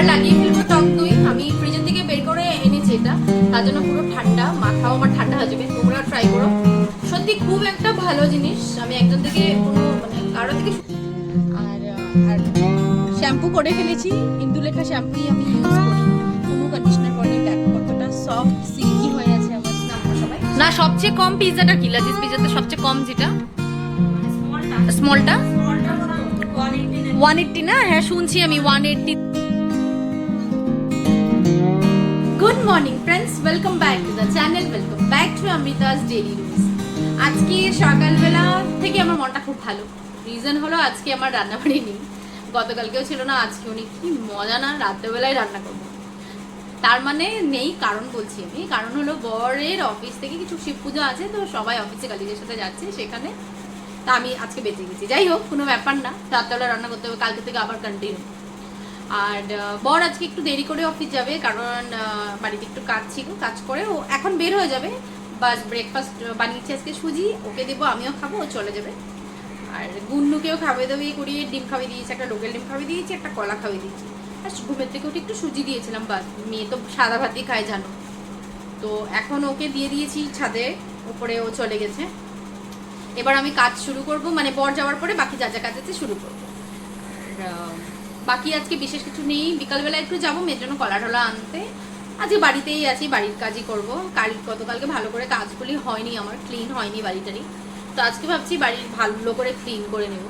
এবার লাগিয়ে ফেলব টক দই। আমি ফ্রিজের থেকে বের করে এনেছি এটা। তার জন্য পুরো ঠান্ডা মাথাও আমার ঠান্ডা হয়ে যাবে তোমরা ট্রাই করো। সত্যি খুব একটা ভালো জিনিস। আমি একজন থেকে কোনো মানে কারও থেকে আর আর শ্যাম্পু করে ফেলেছি। ইন্দুলেখা শ্যাম্পুই আমি ইউজ করি। কোনো কন্ডিশনার করিনি দেখো কতটা সফট সিল্কি হয়ে আছে আমার। সবাই না সবচেয়ে কম পিৎজাটা কি? লাজিস পিৎজাতে সবচেয়ে কম যেটা? স্মলটা ওয়ান এইটটি না হ্যাঁ শুনছি আমি one eighty morning friends welcome back to the channel welcome back to Amrita's daily rules আজকে সকালবেলা থেকে আমার মনটা খুব ভালো। রিজন হলো আজকে আমার রান্না বাড়ি নেই। গতকালকেও ছিল না আজকে উনি কি মজা না, রাত্রেবেলায় রান্না করব। তার মানে নেই, কারণ বলছি আমি। কারণ হলো বরের অফিস থেকে কিছু শিব পুজো আছে, তো সবাই অফিসে কালিজের সাথে যাচ্ছে সেখানে। তা আমি আজকে বেঁচে গেছি। যাই হোক, কোনো ব্যাপার না। রাত্রেবেলা রান্না করতে হবে, কালকে থেকে আবার কন্টিনিউ আর বর আজকে একটু দেরি করে অফিস যাবে, কারণ বাড়িতে একটু কাজ ছিল, কাজ করে ও এখন বের হয়ে যাবে। বাস ব্রেকফাস্ট বানিয়েছি আজকে সুজি, ওকে দেবো, আমিও খাব, ও চলে যাবে। আর গুন্নুকেও খাওয়াই দাওয়িয়ে করিয়ে ডিম খাওয়িয়ে দিয়েছি, একটা লোকেল ডিম খাওয়িয়ে দিয়েছি, একটা কলা খাওয়িয়ে দিয়েছি। আর ঘুমের থেকে উঠে একটু সুজি দিয়েছিলাম, বাস। মেয়ে তো সাদা ভাতই খায়, জানো। তো এখন ওকে দিয়ে দিয়েছি ছাদে উপরে ও চলে গেছে। এবার আমি কাজ শুরু করব মানে বর যাওয়ার পরে বাকি যা যা কাজ আছে শুরু করব। বাকি আজকে বিশেষ কিছু নেই। বিকালবেলা একটু যাব, মেয়ের জন্য কলা টলা আনতে। আজকে বাড়িতেই আছি, বাড়ির কাজই করব। কাল, গতকালকে ভালো করে কাজগুলি হয়নি আমার ক্লিন হয়নি বাড়িটারি তো আজকে ভাবছি বাড়ির ভালো করে ক্লিন করে নেব।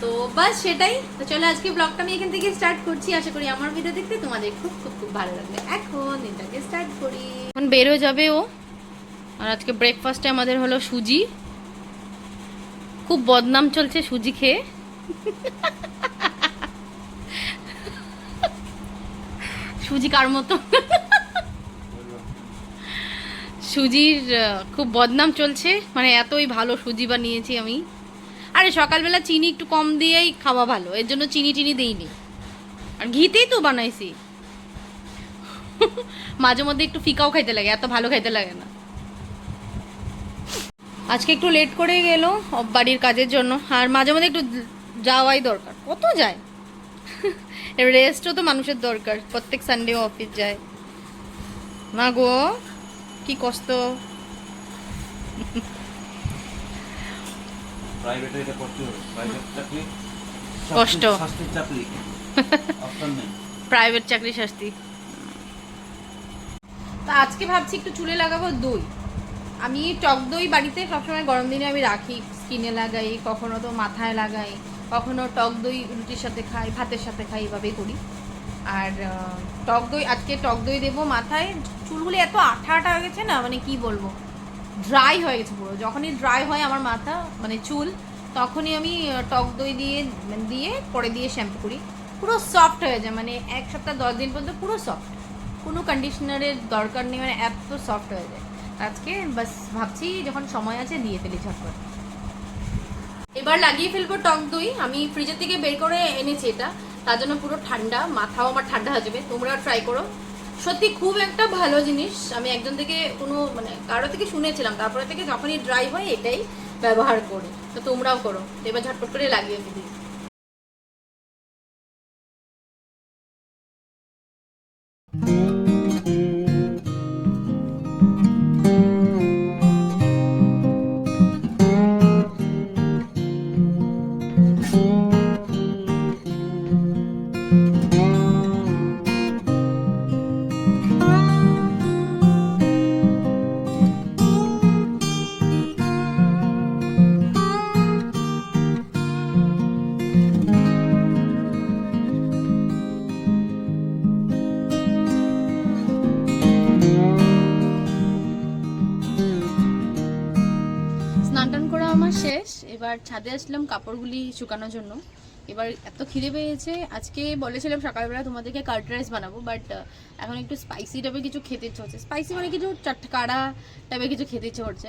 তো বাস সেটাই। তো চলো আজকে ব্লগটা আমি এখান থেকে স্টার্ট করছি। আশা করি আমার ভিডিও দেখতে তোমাদের খুব খুব খুব ভালো লাগবে। এখন দিনটাকে স্টার্ট করি। এখন বেরো যাবে ও। আর আজকে ব্রেকফাস্টে আমাদের হলো সুজি। খুব বদনাম চলছে সুজি খেয়ে। সুজি কার মতো। সুজির খুব বদনাম চলছে। মানে এতই ভালো সুজি বানিয়েছি আমি। আরে, সকালবেলা চিনি একটু কম দিয়েই খাওয়া ভালো। এর জন্য চিনি টিনি দিইনি। আর ঘিতেই তো বানাইছি। মাঝে মধ্যে একটু ফিকাও খাইতে লাগে, এত ভালো খাইতে লাগে না। আজকে একটু লেট করে গেল বাড়ির কাজের জন্য। আর মাঝে মধ্যে একটু যাওয়াই দরকার। কত যায়? রেস্টও তো মানুষের দরকার প্রত্যেক সানডে অফিস যায় না গো কি কষ্ট প্রাইভেটে এটা করতে হবে প্রাইভেট চাকরি কষ্ট। শাস্তির চাকরি অপশন নেই প্রাইভেট চাকরি শাস্তি তা আজকে ভাবছি একটু চুলে লাগাবো দই। আমি টক দই বাড়িতে সবসময় গরম দিনে আমি রাখি। স্কিনে লাগাই কখনো তো মাথায় লাগাই। কখনো টক দই রুটির সাথে খাই, ভাতের সাথে খাই, এভাবেই করি। আর টক দই, আজকে টক দই দেবো মাথায়। চুলগুলি এত আঠা আঠা হয়ে গেছে না মানে কি বলব? ড্রাই হয়ে গেছে পুরো। যখনই ড্রাই হয় আমার মাথা মানে চুল, তখনই আমি টক দই দিয়ে দিয়ে পরে দিয়ে শ্যাম্পু করি। পুরো সফট হয়ে যায় মানে এক সপ্তাহ, দশ দিন পর্যন্ত পুরো সফট। কোনো কন্ডিশনারের দরকার নেই মানে এত সফট হয়ে যায়। আজকে বাস ভাবছি, যখন সময় আছে, দিয়ে ফেলি ঝটপট। এবার লাগিয়ে ফেলব টক দই। আমি ফ্রিজের থেকে বের করে এনেছি এটা। তার জন্য পুরো ঠান্ডা, মাথাও আমার ঠান্ডা হয়ে যাবে। তোমরা ট্রাই করো। সত্যি খুব একটা ভালো জিনিস। আমি একজন থেকে কোনো মানে কারও থেকে শুনেছিলাম, তারপরে থেকে যখনই ড্রাই হয় এটাই ব্যবহার করে। তো তোমরাও করো। এবার ঝটপট করে লাগিয়ে দিই স্নান এবার ছাদে আসলাম কাপড়গুলি শুকানোর জন্য। এবার এত খিদে পেয়েছে, আজকে বলেছিলাম সকালবেলা তোমাদেরকে কার্ড রাইস বানাবো বাট এখন একটু স্পাইসি টাইপের কিছু খেতে ইচ্ছে হচ্ছে স্পাইসি মানে কিছু চটকাড়া টাইপের কিছু খেতে ইচ্ছে হচ্ছে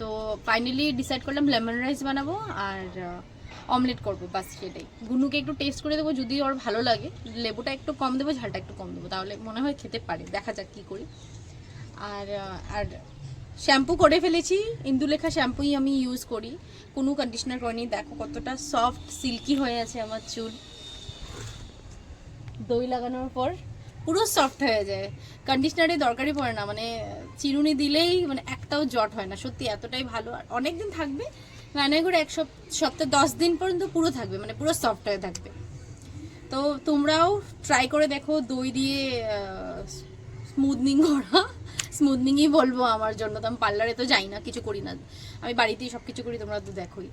তো ফাইনালি ডিসাইড করলাম লেমন রাইস বানাবো আর অমলেট করব, বাস সেটাই। গুনুকে একটু টেস্ট করে দেবো, যদি ওর ভালো লাগে। লেবুটা একটু কম দেবো, ঝালটা একটু কম দেবো, তাহলে মনে হয় খেতে পারে। দেখা যাক কী করি। আর আর শ্যাম্পু করে ফেলেছি। ইন্দুলেখা শ্যাম্পুই আমি ইউজ করি। কোনো কন্ডিশনার করিনি। দেখো কতটা সফট সিল্কি হয়ে আছে আমার চুল। দই লাগানোর পর পুরো সফট হয়ে যায়। কন্ডিশনারে দরকারই পড়ে না। মানে চিরুনি দিলেই মানে একটাও জট হয় না। সত্যি এতটাই ভালো। আর অনেক দিন থাকবে। রান্নায় করে এক সপ- সপ্তাহে দশ দিন পর্যন্ত পুরো থাকবে। মানে পুরো সফট হয়ে থাকবে। তো তোমরাও ট্রাই করে দেখো। দই দিয়ে স্মুথনিং করা। স্মুথনিংই বলব আমার জন্য। তো আমি পার্লারে তো যাই না, কিছু করি না। আমি বাড়িতেই সব কিছু করি, তোমরা তো দেখোই।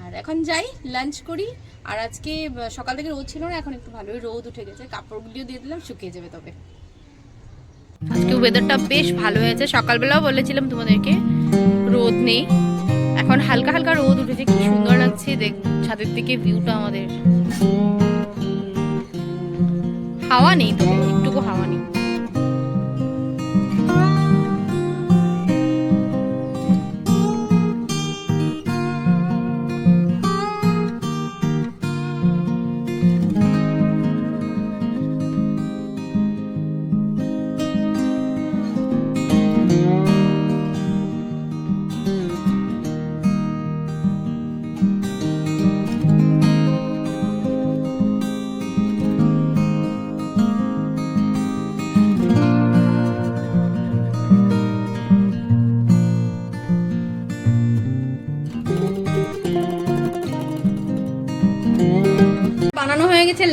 আর এখন যাই লাঞ্চ করি। আর আজকে সকাল থেকে রোদ ছিল না, এখন একটু ভালোই রোদ উঠে গেছে। কাপড়গুলিও দিয়ে দিলাম, শুকিয়ে যাবে তবে। আজকে ওয়েদারটা বেশ ভালো হয়েছে। সকালবেলাও বলেছিলাম তোমাদেরকে, রোদ নেই। এখন হালকা হালকা রোদ উঠেছে, কি সুন্দর লাগছে দেখ, ছাদের দিকে ভিউটা আমাদের। হাওয়া নেই তো, একটুকু হাওয়া নেই।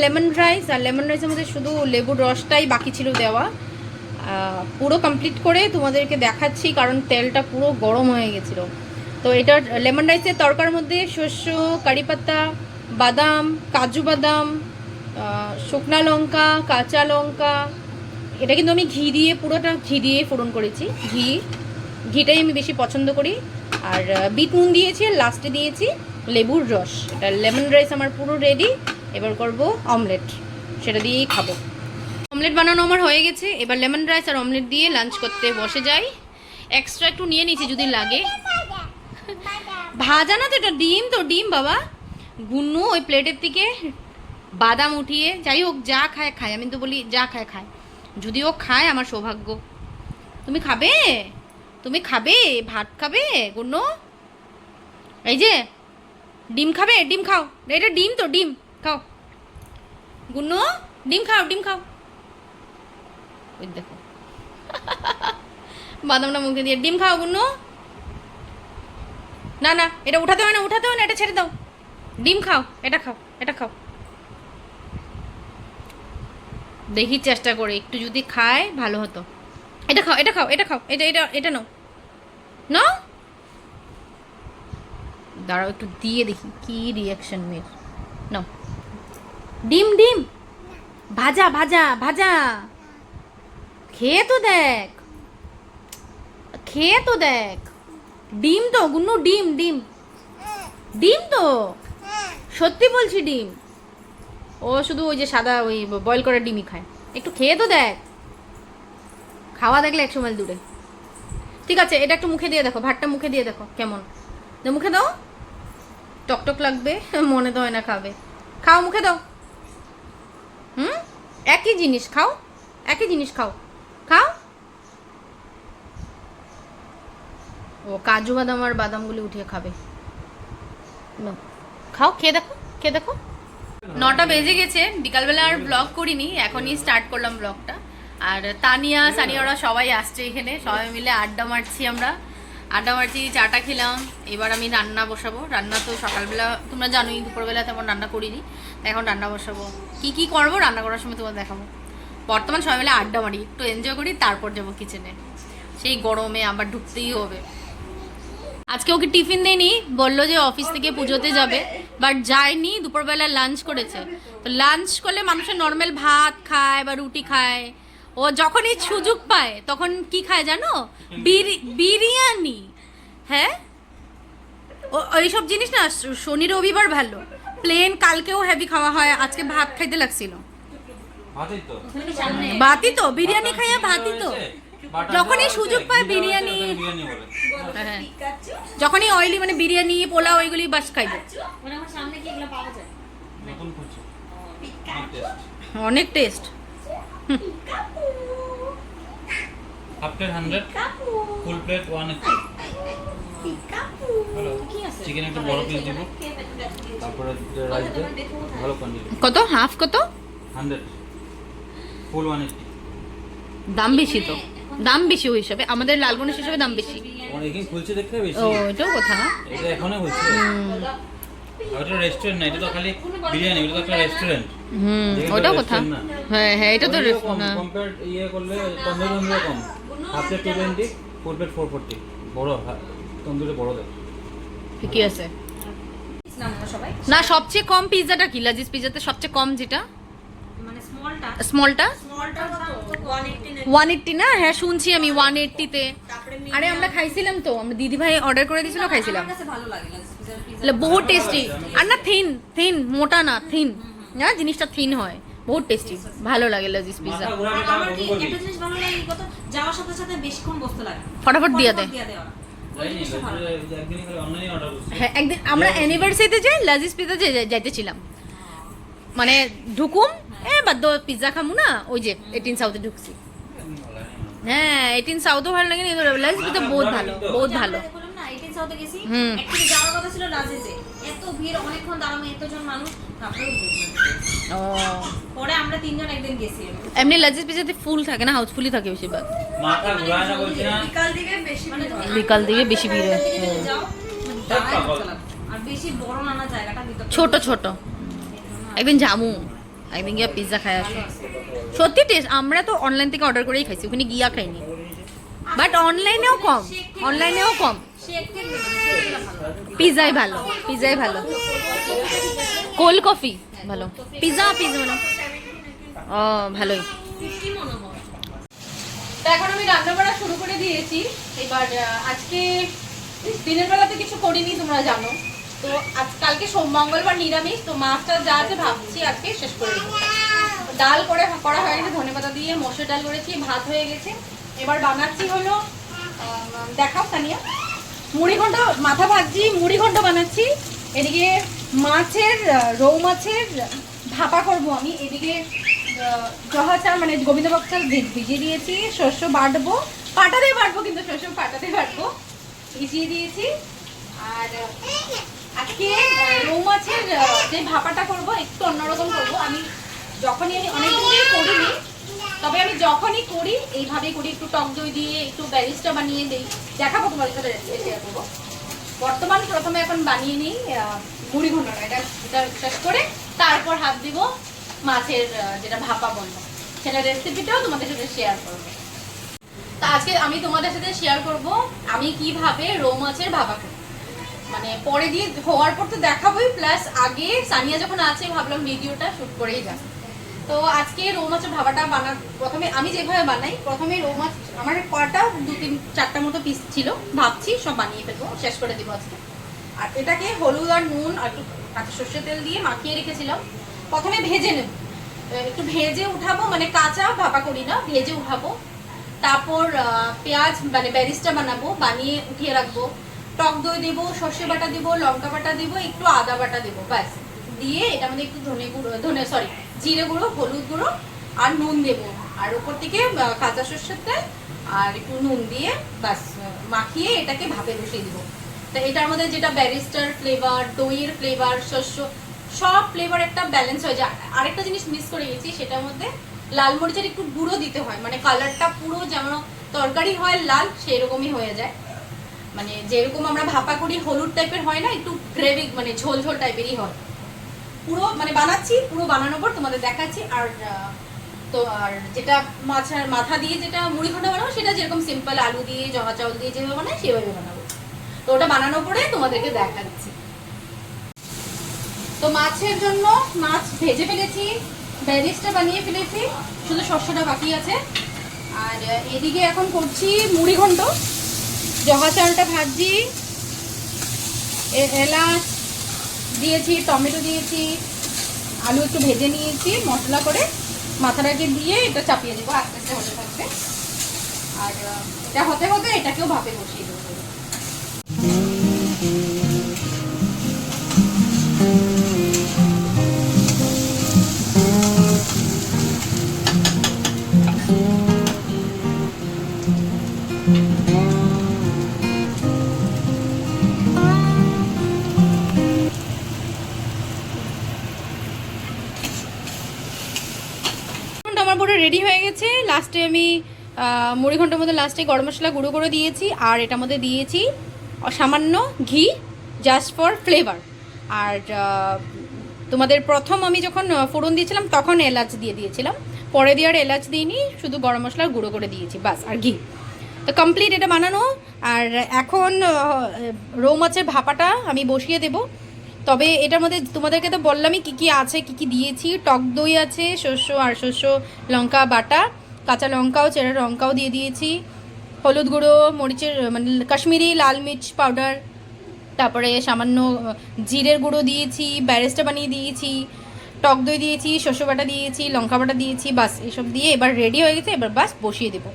লেমন রাইস আর লেমন রাইসের মধ্যে শুধু লেবুর রসটাই বাকি ছিল দেওয়া। পুরো কমপ্লিট করে তোমাদেরকে দেখাচ্ছি কারণ তেলটা পুরো গরম হয়ে গেছিল। তো এটার লেমন রাইসের তরকার মধ্যে শস্য, কারি পাতা, বাদাম, কাজু বাদাম শুকনা লঙ্কা, কাঁচা লঙ্কা, এটা কিন্তু আমি ঘি দিয়ে পুরোটা ঘি দিয়ে ফোড়ন করেছি। ঘি, ঘিটাই আমি বেশি পছন্দ করি। আর, বিট নুন দিয়েছি আর লাস্টে দিয়েছি লেবুর রস। এটা লেমন রাইস আমার পুরো রেডি এবার করব অমলেট। সেটা দিয়েই খাব। অমলেট বানানো আমার হয়ে গেছে। এবার লেমন রাইস আর অমলেট দিয়ে লাঞ্চ করতে বসে যাই। এক্সট্রা একটু নিয়ে নিয়েছি যদি লাগে। ভাজা না তো এটা ডিম তো, ডিম বাবা। গুন্নু ওই প্লেটের থেকে বাদাম উঠিয়ে, যাই হোক, যা খায় খায়। আমি তো বলি যা খায় খায়। যদি ও খায়, আমার সৌভাগ্য। তুমি খাবে? তুমি খাবে? ভাত খাবে? গুন্নু এই যে, ডিম খাবে? ডিম খাও। এটা ডিম তো, ডিম। খাও। গুন্নু, ডিম খাও ডিম খাও। ওই দেখো। বাদামটা মুখে দিয়ে ডিম খাও গুন্নু। না না, এটা উঠাতে হয় না, উঠাতে হয় না, এটা ছেড়ে দাও। ডিম খাও, এটা খাও এটা খাও। দেখি চেষ্টা করে, একটু যদি খায়, ভালো হতো। এটা খাও এটা খাও এটা খাও, এটা এটা এটা নাও। নাও। দাঁড়াও, একটু দিয়ে দেখি, কি রিয়াকশন মেয়ের। নাও। ডিম ডিম। ভাজা ভাজা ভাজা। খেয়ে তো দেখ। খেয়ে তো দেখ। ডিম তো, গুন্নু, ডিম ডিম। ডিম তো? সত্যি বলছি ডিম। ও শুধু ওই যে সাদা ওই বয়েল করা ডিমই খায়। একটু খেয়ে তো দেখ। খাওয়া দেখলে একশো মাইল দূরে। ঠিক আছে, এটা একটু মুখে দিয়ে দেখো, ভাতটা মুখে দিয়ে দেখো, কেমন। মুখে দাও। টকটক লাগবে, মনে তো হয় না খাবে। খাও, মুখে দাও। হুম? একই জিনিস খাও, একই জিনিস খাও। খাও। ও কাজু বাদাম আর বাদামগুলি উঠিয়ে খাবে। খাও, খেয়ে দেখো খেয়ে দেখো। নটা বেজে গেছে, বিকালবেলা আর ব্লগ করিনি, এখনই স্টার্ট করলাম ব্লগটা আর তানিয়া সানিয়ারা সবাই আসছে এখানে, সবাই মিলে আড্ডা মারছি আমরা। আড্ডা মারছি, চাটা খেলাম, এবার আমি রান্না বসাবো। রান্না তো সকালবেলা, তোমরা জানোই, দুপুরবেলা তেমন রান্না করিনি এখন রান্না বসাবো। কি কি করব, রান্না করার সময় তোমার দেখাবো। বর্তমান সবাই মিলে আড্ডা মারি, একটু এনজয় করি, তারপর যাব কিচেনে সেই গরমে আবার ঢুকতেই হবে। আজকে ওকে টিফিন দেয়নি বলল যে অফিস থেকে পুজোতে যাবে বাট যায়নি, দুপুরবেলা লাঞ্চ করেছে। তো লাঞ্চ করলে মানুষের নর্মাল ভাত খায় বা রুটি খায়। ও যখনই সুযোগ পায় তখন কি খায় জানো? বিরি- বিরিয়ানি। হ্যাঁ? ও এইসব জিনিস না শনি রবিবার ভালো। প্লেন কালকেও হেভি খাওয়া হয় আজকে ভাত খাইতে লাগছিল। ভাতই তো। ভাতই তো বিরিয়ানি খাইয়া ভাতই তো। যখনই সুযোগ পায় বিরিয়ানি। হ্যাঁ। যখনই অয়েলি মানে বিরিয়ানি পোলাও ওইগুলি বাস খাইবো। নতুন খুঁজছে? অনেক taste half plate hundred full plate one chicken একটা বড় পিস দিব। তারপরে রাইস ভালো কোয়ান্টিটি কত? হাফ কত? হান্ড্রেড ফুল ওয়ান দাম বেশি তো। দাম বেশি ওই হিসাবে। আমাদের লাল গণেশ হিসাবে দাম বেশি। অনেকদিন খুলছে দেখতে বেশি। ও এটাও কথা। না এটা এখনও খুলছে। ওটা রেস্টুরেন্ট না এটা তো খালি বিরিয়ানি ওটা তো একটা রেস্টুরেন্ট হুম ওটাও কথা। হ্যাঁ হ্যাঁ এটা তো রেস- না কম্পেয়ার ইয়ে করলে তন্দুরি তন্দুরি কম। Half two twenty full plate four forty বড় হ্যাঁ, তন্দুরে বড় দেয় ঠিকই হ্যাঁ। আছে। না সবচেয়ে কম পিৎজাটা কি? লাজিজ পিজাতে সবচেয়ে কম যেটা? স্মলটা ওয়ান এইটটি না? হ্যাঁ শুনছি আমি ওয়ান এইট্টিতে আরে আমরা খাইছিলাম তো। আমরা দিদি ভাই অর্ডার করে দিয়েছিল খাইছিলাম। বহু টেস্টি আর না থিন থিন মোটা না থিন না হ্যাঁ, জিনিসটা থিন হয়। বহুত টেস্টি ভালো লাগে লাজিস পিৎজা আমার কি একটা জিনিস ভালো লাগে কত যাওয়ার সাথে সাথে বেশিক্ষণ বসতে লাগে। ফটাফট দিয়ে করছি। হ্যাঁ একদিন আমরা অ্যানিভার্সারিতে যাই লাজিস পিৎজা যাইতেছিলাম। মানে ঢুকুম এ বাদ পিৎজা খামু না ওই যে এইটিন সাউথে ঢুকছি। হ্যাঁ এইটিন সাউথও ভালো লাগে না লাজিস পিৎজা বহুত ভালো বহুত ভালো। আমরা বললাম না 18 সাউথে গেছি। হুম। একটু যাওয়ার কথা ছিল লাজেজে এত ভিড় অনেকক্ষণ দাঁড়ানো এতজন মানুষ ও। পরে আমরা তিনজন একদিন গেছি এমনি লাজিস পিৎজাতে ফুল থাকে না হাউসফুলই থাকে বেশিরভাগ। মাথা ঘোরায় না বলছি না? বিকাল দিকে বেশি মানে বিকাল দিকে বেশি ভিড় হয়। মানে আর বেশি বড় নানা জায়গাটা ছোট ছোট। একদিন জামু একদিন গিয়ে পিৎজা খাই আসি। সত্যি টেস্ট আমরা তো অনলাইন থেকে অর্ডার করেই খাইছি ওখানে গিয়া খাইনি। বাট অনলাইনেও কম। অনলাইনেও কম। শেকগুলো ভালো। পিৎজাই ভালো কোল্ড কফি ভালো। পিজা পিৎজা মানে। ও ভালোই। তো এখন আমি রান্না বান্না শুরু করে দিয়েছি। এবার আজকে দিনের বেলাতে কিছু করিনি তোমরা জানো। তো আজ কালকে সোম মঙ্গলবার নিরামিষ তো মাছটা যা আছে ভাবছি আজকে শেষ করে দেবো। ডাল করে করা হয়ে গেছে ধনে পাতা দিয়ে মসুর ডাল করেছি ভাত হয়ে গেছে। এবার বানাচ্ছি হলো দেখাও তানিয়া মুড়ি ঘন্ট মাথা ভাজছি মুড়ি ঘন্ট বানাচ্ছি। এদিকে মাছের রৌ মাছের ভাপা করব আমি। এদিকে জহা চাল মানে গোবিন্দভোগ চাল ভিজিয়ে দিয়েছি, শস্য বাটবো। পাটা দিয়ে বাটবো কিন্তু শস্য পাটা দিয়ে বাটবো। ভিজিয়ে দিয়েছি। আর আজকে রৌ মাছের যে ভাপাটা করব, একটু অন্যরকম করব। আমি যখনই আমি ধরে করিনি তবে আমি যখনই করি, এইভাবেই করি, একটু টক দই দিয়ে একটু ব্যারিস্টা বানিয়ে দিই। দেখাবো তোমাদের সাথে বর্তমান প্রথমে এখন বানিয়ে নিই মুড়ি ঘন্টটা এটা এটা করে তারপর হাত দিব মাছের যেটা ভাপা বলব সেটা রেসিপিটাও তোমাদের সাথে শেয়ার করব। তা আজকে আমি তোমাদের সাথে শেয়ার করব, আমি কীভাবে রৌ মাছের ভাপা করি। মানে পরে দিয়ে, হওয়ার পর তো দেখাবোই প্লাস আগে সানিয়া যখন আছে, ভাবলাম ভিডিওটা শুট করেই যাবে তো আজকে রৌ মাছের ভাবাটা বানা প্রথমে আমি যেভাবে বানাই, প্রথমে রৌ মাছ আমার কটা দু তিন চারটা মতো পিস ছিল, ভাবছি সব বানিয়ে ফেলব, শেষ করে দিব আজকে। আর এটাকে হলুদ আর নুন আর একটু কাঁচা সর্ষে তেল দিয়ে মাখিয়ে রেখেছিলাম। প্রথমে ভেজে নেব। একটু ভেজে উঠাবো মানে কাঁচা ভাপা করি না, ভেজে উঠাবো। তারপর পেঁয়াজ মানে ব্যারিস্টা বানাবো, বানিয়ে উঠিয়ে রাখব। টক দই দেবো, সর্ষে বাটা দেবো, লঙ্কা বাটা দেবো, একটু আদা বাটা দেবো, ব্যাস। দিয়ে এটা মধ্যে একটু ধনে গুঁড়ো, ধনে সরি জিরে গুঁড়ো, হলুদ গুঁড়ো আর নুন দেবো। আর উপর থেকে কাঁচা সর্ষের তেল আর একটু নুন দিয়ে ব্যাস মাখিয়ে এটাকে ভাপে বসিয়ে দেবো। তো এটার মধ্যে যেটা ব্যারিস্টার ফ্লেভার দইয়ের ফ্লেভার শস্য, সব ফ্লেভার একটা ব্যালেন্স হয়ে যায়। আরেকটা জিনিস মিস করে গেছি, সেটার মধ্যে লাল মরিচের একটু গুঁড়ো দিতে হয়। মানে কালারটা পুরো যেমন তরকারি হয় লাল, সেরকমই হয়ে যায়। মানে যেরকম আমরা ভাপা করি, হলুদ টাইপের হয় না, একটু গ্রেভি মানে ঝোল ঝোল টাইপেরই হয়। পুরো মানে বানাচ্ছি, পুরো বানানোর পর তোমাদের দেখাচ্ছি। আর তো, আর যেটা মাছের মাথা দিয়ে যেটা মুড়ি ঘণ্টা বানাবো, সেটা যেরকম সিম্পল আলু দিয়ে, জহা চাউল দিয়ে যেভাবে বানাই, সেভাবে বানাবো। তো ওটা বানানোর পরে তোমাদেরকে দেখাচ্ছি। তো মাছের জন্য মাছ ভেজে ফেলেছি ব্যারিস্টা বানিয়ে ফেলেছি, শুধু শস্যটা বাকি আছে। আর এদিকে এখন করছি মুড়ি ঘন্ট। জহা চালটা ভাজছি এ- এলাচ দিয়েছি, টমেটো দিয়েছি, আলু একটু ভেজে নিয়েছি, মশলা করে মাথাটাকে দিয়ে এটা চাপিয়ে দেবো, আস্তে আস্তে হতে থাকবে। আর এটা হতে হতে এটাকেও ভাপে বসিয়ে রেডি হয়ে গেছে। লাস্টে আমি মুড়ি ঘণ্টার মধ্যে লাস্টে গরম মশলা গুঁড়ো করে দিয়েছি আর এটার মধ্যে দিয়েছি সামান্য ঘি জাস্ট ফর ফ্লেভার আর তোমাদের প্রথম আমি যখন ফোড়ন দিয়েছিলাম তখন এলাচ দিয়ে দিয়েছিলাম। পরে দিয়ে আর এলাচ দিইনি, শুধু গরম মশলা গুঁড়ো করে দিয়েছি, বাস, আর ঘি। তো কমপ্লিট এটা বানানো। আর এখন রৌ মাছের ভাপাটা আমি বসিয়ে দেব। তবে এটার মধ্যে তোমাদেরকে তো বললামই কি কি আছে, কি কি দিয়েছি। টক দই আছে, শস্য আর শস্য লঙ্কা বাটা, কাঁচা লঙ্কাও, চেরা লঙ্কাও দিয়ে দিয়েছি। হলুদ গুঁড়ো, মরিচের মানে কাশ্মীরি লাল মির্চ পাউডার, তারপরে সামান্য জিরের গুঁড়ো দিয়েছি, ব্যারেস্টা বানিয়ে দিয়েছি, টক দই দিয়েছি, শস্য বাটা দিয়েছি, লঙ্কা বাটা দিয়েছি, বাস এসব দিয়ে এবার রেডি হয়ে গেছে, এবার বাস বসিয়ে দেবো।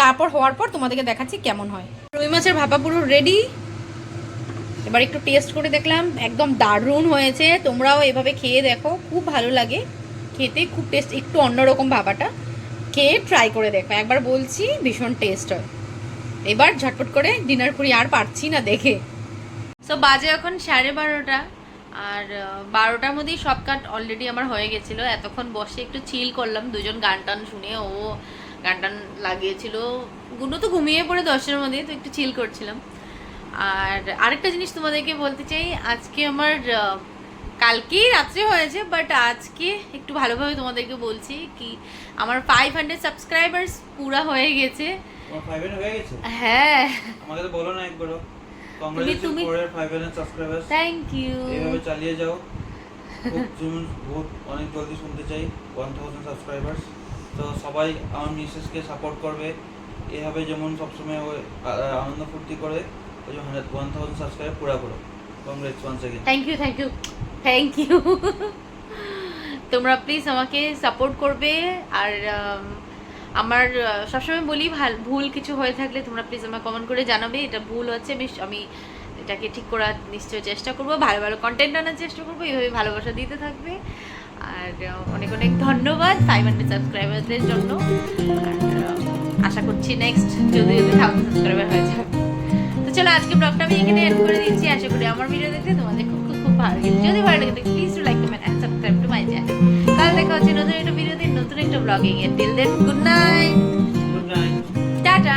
তারপর হওয়ার পর তোমাদেরকে দেখাচ্ছি কেমন হয়। রুই মাছের ভাপা পুরো রেডি এবার একটু টেস্ট করে দেখলাম, একদম দারুণ হয়েছে। তোমরাও এভাবে খেয়ে দেখো, খুব ভালো লাগে। খেতে খুব টেস্ট একটু অন্যরকম ভাবাটা। খেয়ে ট্রাই করে দেখো, একবার বলছি ভীষণ টেস্ট হয়। এবার ঝটপট করে ডিনার করি, আর পারছি না দেখে। সো বাজে এখন সাড়ে বারোটা, আর বারোটার মধ্যেই সব কাট অলরেডি আমার হয়ে গেছিল। এতক্ষণ বসে একটু চিল করলাম, দুজন গান টান শুনে, ও গান টান লাগিয়েছিল। গুনো তো ঘুমিয়ে পড়ে দশের মধ্যে তো একটু চিল করছিলাম। আর আরেকটা জিনিস তোমাদেরকে বলতে চাই আজকে আমার কালকেই রাত্রে হয়েছে বাট আজকে একটু ভালোভাবে তোমাদেরকে বলছি কি আমার ফাইভ হান্ড্রেড সাবস্ক্রাইবার্স পুরা হয়ে গেছে। হয়ে আমাকে তো বলো না একবারও। তুমি- ফাইভ সাবস্ক্রাইবার্স থ্যাংক ইউ এইভাবে চালিয়ে যাও। খুব অনেক জলদি শুনতে চাই ওয়ান থাউজেন্ড সাবস্ক্রাইবার্স তো সবাই আমার মিসেসকে সাপোর্ট করবে। এভাবে যেমন সবসময় আনন্দ ফুর্তি করে ওই যে হান্ড্রেড ওয়ান থাউজেন্ড সাবস্ক্রাইব পুরা করো। Congress one second thank you thank you thank you তোমরা প্লিজ আমাকে সাপোর্ট করবে আর আমার সবসময় বলি ভালো কিছু হয়ে থাকলে তোমরা প্লিজ আমার কমেন্ট করে জানাবে। এটা ভুল হচ্ছে আমি আমি এটাকে ঠিক করার নিশ্চয়ই চেষ্টা করব। ভালো ভালো কন্টেন্ট আনার চেষ্টা করব। এইভাবে ভালোবাসা দিতে থাকবে। আর অনেক অনেক ধন্যবাদ ফাইভ হান্ড্রেড সাবস্ক্রাইবারদের জন্য। আশা করছি নেক্সট যদি যদি থাউজেন্ড সাবস্ক্রাইবার হয়ে যাবে। চলো আজকে ব্লগটা আমি এখানে এন্ড করে দিচ্ছি। আশা করি আমার ভিডিও দেখতে তোমাদের খুব খুব খুব ভালো লাগে যদি ভালো লাগে please to like comment and subscribe to my channel কাল দেখা হচ্ছে নতুন একটা ভিডিওতে নতুন একটা ব্লগিং এর till then good night good night tata